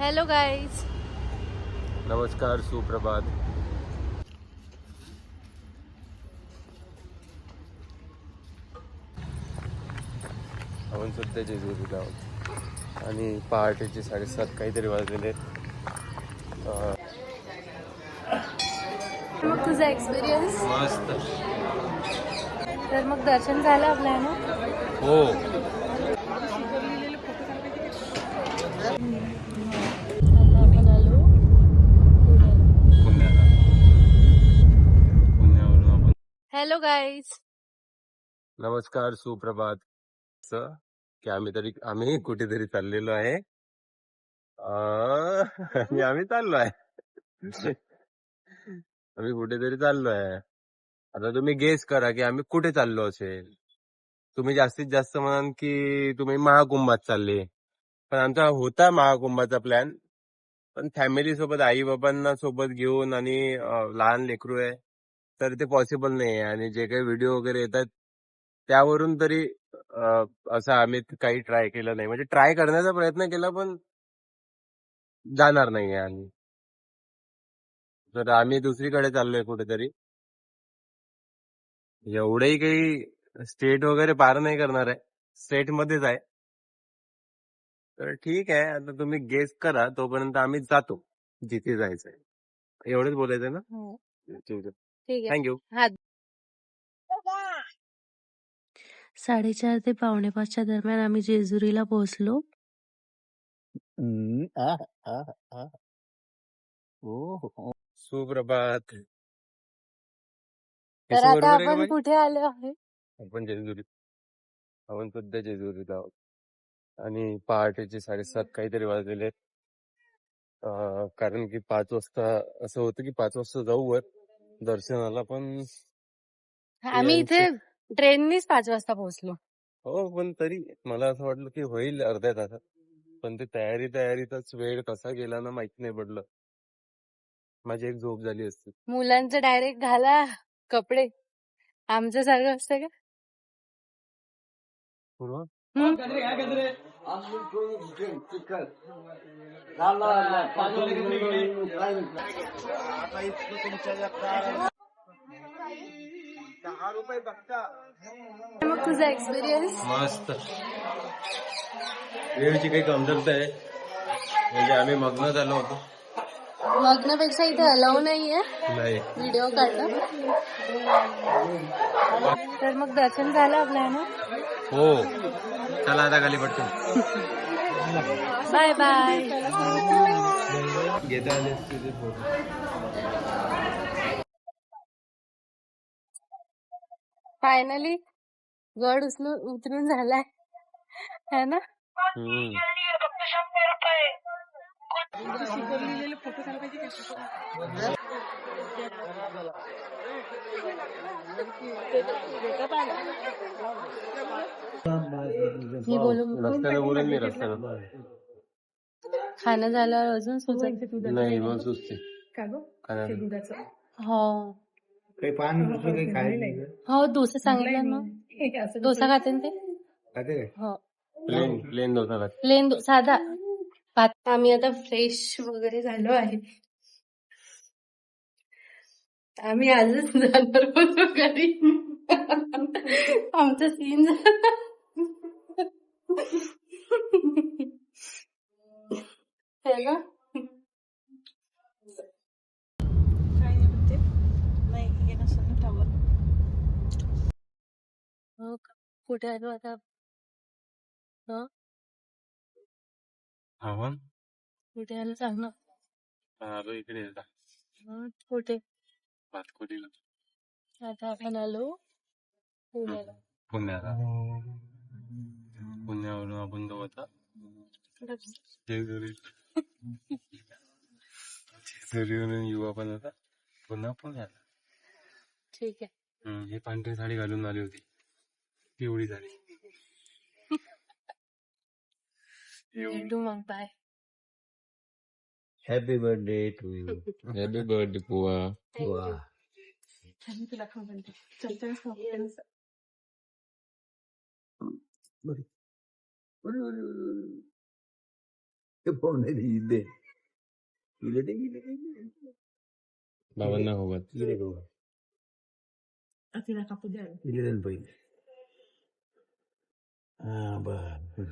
Hello guys नमस्कार सुप्रभात. आपण सध्या जेजुरीत आहोत. आणि पहाटेचे साडेसात काहीतरी वाजलेले मग तुझा एक्सपिरियन्स मस्त. तर मग दर्शन झालं आपल्या ना हो. हॅलो गाईज नमस्कार सुप्रभात. सर की आम्ही तरी आम्ही कुठेतरी चाललेलो आहे. अं, आम्ही चाललो आहे. आम्ही कुठेतरी चाललो आहे. आता तुम्ही गेस करा की आम्ही कुठे चाललो असेल? तुम्ही जास्तीत जास्त म्हणाल की तुम्ही महाकुंभात चालले. पण आमचा होता महाकुंभाचा प्लॅन पण फॅमिली सोबत आई बाबांना सोबत घेऊन आणि अं, लहान लेकरू आहे. तर ते पॉसिबल नाही आहे आणि जे काही व्हिडिओ वगैरे येतात त्यावरून तरी अं, असं आम्ही काही ट्राय केलं नाही. म्हणजे ट्राय करण्याचा प्रयत्न केला पण जाणार नाही आहे आम्ही. तर आम्ही दुसरीकडे चाललोय कुठेतरी. एवढंही काही स्टेट वगैरे पार नाही करणार आहे. स्टेट मध्येच आहे. तर ठीक आहे आता तुम्ही गेस करा तोपर्यंत आम्ही जातो जिथे जायचंय. एवढंच बोलायचं ना? ठीक आहे. ठीक आहे. थँक्यू हा. साडेचार ते पावणे पाचच्या दरम्यान आम्ही जेजुरीला पोहोचलो. सुप्रभात. तर आता बरोबर आहे का आपण? कुठे आलो आहे? आपण जेजुरीत आपण सध्या जेजुरीत आहोत. आणि पहाटेचे साडेसात काहीतरी वाजलेले आहेत. अं, कारण की पाच वाजता असं होतं की पाच वाजता जाऊ वर. दर्शनाला पण आम्ही इथे ट्रेननीच पाच वाजता पोहोचलो. हो पण तरी मला असं वाटलं की होईल अर्ध्या तासात. पण ते तयारी तयारीतच वेळ कसा गेला ना माहीत नाही पडलं. माझी एक झोप झाली असती. मुलांचं डायरेक्ट घाला कपडे. आमच्या सारखं असतं का? पूर्वा हम्म? मग तुझा एक्सपिरियन्स मस्त वेळची काही कमतरता आहे म्हणजे आम्ही मग्न झालो होतो लग्नापेक्षा इथे अलाव नाहीये नाही व्हिडिओ काढणं तर मग दर्शन झालं आपल्या ना हो चला आता खाली पटकन बाय बाय. घेता आले असते ते photo. फायनली गड उचलून उतरून झालाय. है ना? हम्म. मी बोलून खाणं झाल्यावर अजून सुचत नाही मग सुस्ती का गं? दुधाचं? हो. काही पान दुसरं काही खायला नाही. हो डोसा सांगितलं ना. हे असं डोसा खाते ना ते? खाते काय हो. प्लेन प्लेन डोसा खात. प्लेन साधा. भात आम्ही आता फ्रेश वगैरे झालो आहे. आम्ही आजच जाणार होतो घरी. आमचा सीन है? कुठे आलो आता? हो? कुठे आलो सांग ना. इकडे हो, कुठे? भातकुलीला आता आपण आलो पुण्याला पुण्याला पुण्यावरून आपण जाऊ आता जेजुरी जेजुरीवरून येऊ आपण आता पुन्हा पुण्याला ठीक आहे हम्म, ही पांढरी साडी घालून आली होती पिवळी साडी भेटू मग bye happy birthday to you happy birthday पुवा वा आणि तुला खाऊ म्हणते चल चल खाऊ. ते पाहून नाही दे. बाबांना होत इले दे तिला कापू द्या इले दे ना पहिले हा बर